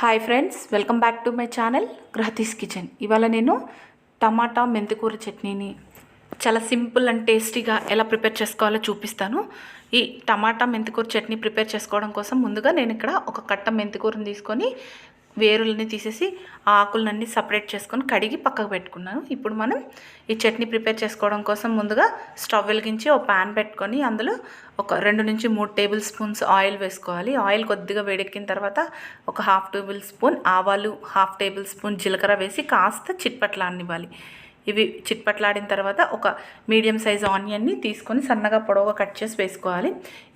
Hi friends welcome back to my channel Grahathi's kitchen. ఇవాళ నేను టమాటా మెంతికూర చట్నీని చాలా సింపుల్ అండ్ టేస్టీగా ఎలా ప్రిపేర్ చేసుకోవాలో చూపిస్తాను. ఈ టమాటా మెంతికూర చట్నీ ప్రిపేర్ చేసుకోవడం కోసం ముందుగా నేను ఇక్కడ ఒక కట్ట మెంతికూరని తీసుకొని వేరులని తీసేసి ఆ ఆకులన్నీ సపరేట్ చేసుకొని కడిగి పక్కకు పెట్టుకున్నాను. ఇప్పుడు మనం ఈ చట్నీ ప్రిపేర్ చేసుకోవడం కోసం ముందుగా స్టవ్ వెలిగించి ఒక ప్యాన్ పెట్టుకొని అందులో ఒక రెండు నుంచి మూడు టేబుల్ స్పూన్స్ ఆయిల్ వేసుకోవాలి. ఆయిల్ కొద్దిగా వేడెక్కిన తర్వాత ఒక హాఫ్ టేబుల్ స్పూన్ ఆవాలు హాఫ్ టేబుల్ స్పూన్ జీలకర్ర వేసి కాస్త చిట్పట్లాడనివ్వాలి. ఇవి చిట్పట్లాడిన తర్వాత ఒక మీడియం సైజ్ ఆనియన్ని తీసుకొని సన్నగా పొడవుగా కట్ చేసి వేసుకోవాలి.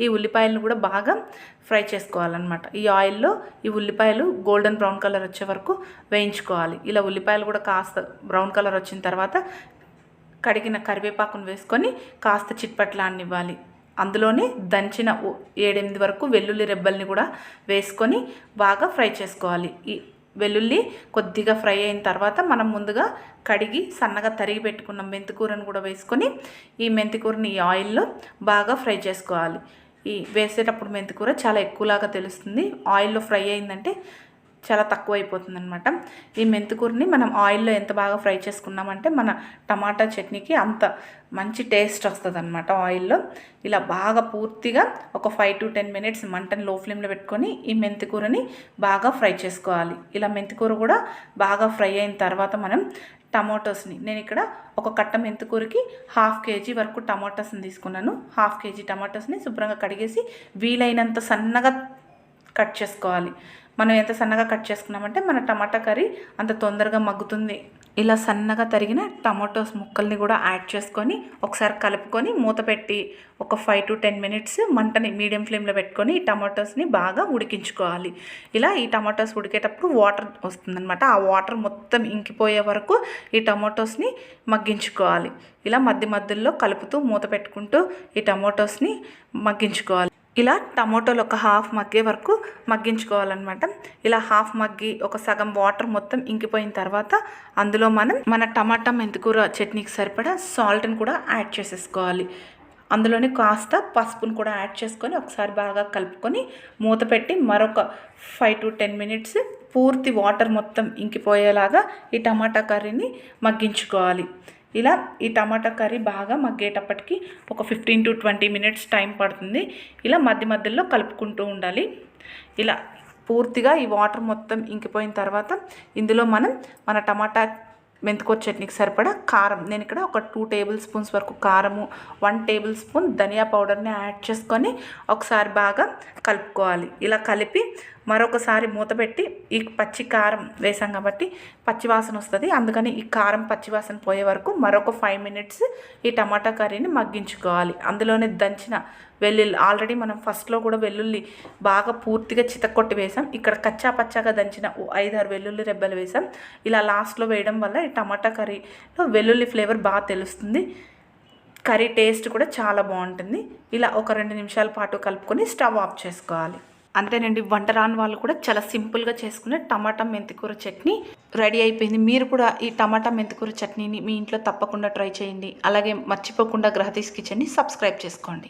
ఈ ఉల్లిపాయలను కూడా బాగా ఫ్రై చేసుకోవాలన్నమాట. ఈ ఆయిల్లో ఈ ఉల్లిపాయలు గోల్డెన్ బ్రౌన్ కలర్ వచ్చే వరకు వేయించుకోవాలి. ఇలా ఉల్లిపాయలు కూడా కాస్త బ్రౌన్ కలర్ వచ్చిన తర్వాత కడిగిన కరివేపాకును వేసుకొని కాస్త చిట్పట్లాడినివ్వాలి. అందులోనే దంచిన ఏడెనిమిది వరకు వెల్లుల్లి రెబ్బల్ని కూడా వేసుకొని బాగా ఫ్రై చేసుకోవాలి. ఈ వెల్లుల్లి కొద్దిగా ఫ్రై అయిన తర్వాత మనం ముందుగా కడిగి సన్నగా తరిగి పెట్టుకున్న మెంతికూరను కూడా వేసుకొని ఈ మెంతికూరని ఈ ఆయిల్లో బాగా ఫ్రై చేసుకోవాలి. ఈ వేసేటప్పుడు మెంతికూర చాలా ఎక్కువలాగా తెలుస్తుంది. ఆయిల్లో ఫ్రై అయిందంటే చాలా తక్కువ అయిపోతుంది అనమాట ఈ మెంతికూరని మనం ఆయిల్లో ఎంత బాగా ఫ్రై చేసుకున్నామంటే మన టమాటా చట్నీకి అంత మంచి టేస్ట్ వస్తుంది అనమాట ఆయిల్లో. ఇలా బాగా పూర్తిగా ఒక ఫైవ్ టు టెన్ మినిట్స్ మంటని లో ఫ్లేమ్లో పెట్టుకొని ఈ మెంతికూరని బాగా ఫ్రై చేసుకోవాలి. ఇలా మెంతికూర కూడా బాగా ఫ్రై అయిన తర్వాత మనం టమాటోస్ని నేను ఇక్కడ ఒక కట్ట మెంతికూరకి హాఫ్ కేజీ వరకు టమాటోస్ని తీసుకున్నాను. హాఫ్ కేజీ టమాటోస్ని శుభ్రంగా కడిగేసి వీలైనంత సన్నగా కట్ చేసుకోవాలి. మనం ఎంత సన్నగా కట్ చేసుకున్నామంటే మన టమాటా కర్రీ అంత తొందరగా మగ్గుతుంది. ఇలా సన్నగా తరిగిన టమాటోస్ ముక్కల్ని కూడా యాడ్ చేసుకొని ఒకసారి కలుపుకొని మూత పెట్టి ఒక ఫైవ్ టు టెన్ మినిట్స్ మంటని మీడియం ఫ్లేమ్లో పెట్టుకొని ఈ టమాటోస్ని బాగా ఉడికించుకోవాలి. ఇలా ఈ టమాటోస్ ఉడికేటప్పుడు వాటర్ వస్తుందన్నమాట. ఆ వాటర్ మొత్తం ఇంకిపోయే వరకు ఈ టమాటోస్ని మగ్గించుకోవాలి. ఇలా మధ్య మధ్యలో కలుపుతూ మూత పెట్టుకుంటూ ఈ టమాటోస్ని మగ్గించుకోవాలి. ఇలా టమాటోలు ఒక హాఫ్ మగ్గే వరకు మగ్గించుకోవాలన్నమాట. ఇలా హాఫ్ మగ్గి ఒక సగం వాటర్ మొత్తం ఇంకిపోయిన తర్వాత అందులో మనం మన టమాటా మెంతికూర చట్నీకి సరిపడా సాల్ట్ని కూడా యాడ్ చేసేసుకోవాలి. అందులోనే కాస్త పసుపును కూడా యాడ్ చేసుకొని ఒకసారి బాగా కలుపుకొని మూత పెట్టి మరొక ఫైవ్ టు టెన్ మినిట్స్ పూర్తి వాటర్ మొత్తం ఇంకిపోయేలాగా ఈ టమాటా కర్రీని మగ్గించుకోవాలి. ఇలా ఈ టమాటా కర్రీ బాగా మగ్గేటప్పటికి ఒక fifteen to twenty minutes time పడుతుంది. ఇలా మధ్య మధ్యలో కలుపుకుంటూ ఉండాలి. ఇలా పూర్తిగా ఈ వాటర్ మొత్తం ఇంకిపోయిన తర్వాత ఇందులో మనం మన టమాటా మెంతికూర చట్నీకి సరిపడా కారం. నేను ఇక్కడ ఒక టూ టేబుల్ స్పూన్స్ వరకు కారము వన్ టేబుల్ స్పూన్ ధనియా పౌడర్ని యాడ్ చేసుకొని ఒకసారి బాగా కలుపుకోవాలి. ఇలా కలిపి మరొకసారి మూత పెట్టి ఈ పచ్చి కారం వేసాం కాబట్టి పచ్చివాసన వస్తుంది. అందుకని ఈ కారం పచ్చివాసన పోయే వరకు మరొక ఫైవ్ మినిట్స్ ఈ టమాటా కర్రీని మగ్గించుకోవాలి. అందులోనే దంచిన వెల్లుల్లి ఆల్రెడీ మనం ఫస్ట్లో కూడా వెల్లుల్లి బాగా పూర్తిగా చితకొట్టి వేసాం. ఇక్కడ కచ్చా పచ్చాగా దంచిన ఐదారు వెల్లుల్లి రెబ్బలు వేసాం. ఇలా లాస్ట్లో వేయడం వల్ల టమాటా కర్రీలో వెల్లుల్లి ఫ్లేవర్ బాగా తెలుస్తుంది. కర్రీ టేస్ట్ కూడా చాలా బాగుంటుంది. ఇలా ఒక రెండు నిమిషాల పాటు కలుపుకొని స్టవ్ ఆఫ్ చేసుకోవాలి. అంతేనండి వంట రాని వాళ్ళు కూడా చాలా సింపుల్గా చేసుకునే టమాటా మెంతికూర చట్నీ రెడీ అయిపోయింది. మీరు కూడా ఈ టమాటా మెంతికూర చట్నీని మీ ఇంట్లో తప్పకుండా ట్రై చేయండి. అలాగే మర్చిపోకుండా గ్రహతీస్ కిచెన్ని సబ్స్క్రైబ్ చేసుకోండి.